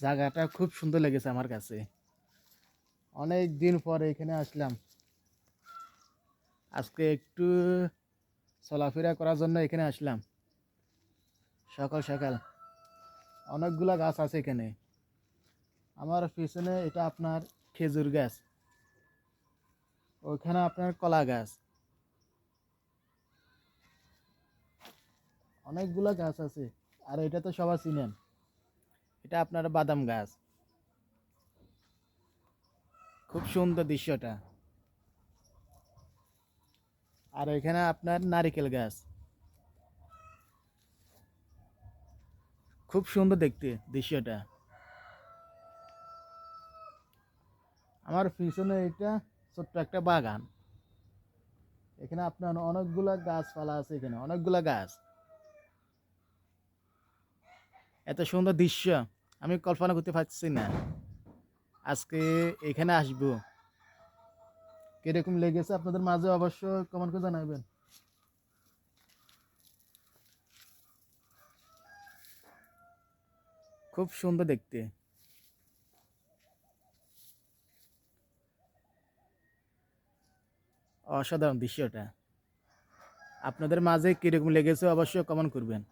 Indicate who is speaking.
Speaker 1: জায়গাটা খুব সুন্দর লেগেছে আমার কাছে। অনেক দিন পরে এখানে আসলাম। আজকে একটু চলাফেরা করার জন্য এখানে আসলাম। সকাল সকাল। অনেকগুলা গাছ আছে এখানে। আমার পিছনে এটা আপনার খেজুর গাছ। ওইখানে আপনার কলা গাছ। অনেকগুলো গাছ আছে। আর এটা তো সবাই চিনেন এটা আপনার বাদাম গাছ। খুব সুন্দর দৃশ্যটা। আর এখানে আপনার নারিকেল গাছ। খুব সুন্দর দেখতে দৃশ্যটা। আমার পিছনে এটা ছোট্ট একটা বাগান। এখানে আপনার অনেকগুলা গাছপালা আছে এখানে, অনেকগুলা গাছ। এত সুন্দর দৃশ্য, আমি কল্পনা করতে পারছি না। আজকে এখানে আসব। কীরকম লেগেছে আপনাদের মাঝে অবশ্য কমেন্ট করে জানাবেন। খুব সুন্দর দেখতে। অসাধারণ দৃশ্যটা। আপনাদের মাঝে কীরকম লেগেছে অবশ্যই কমেন্ট করবেন।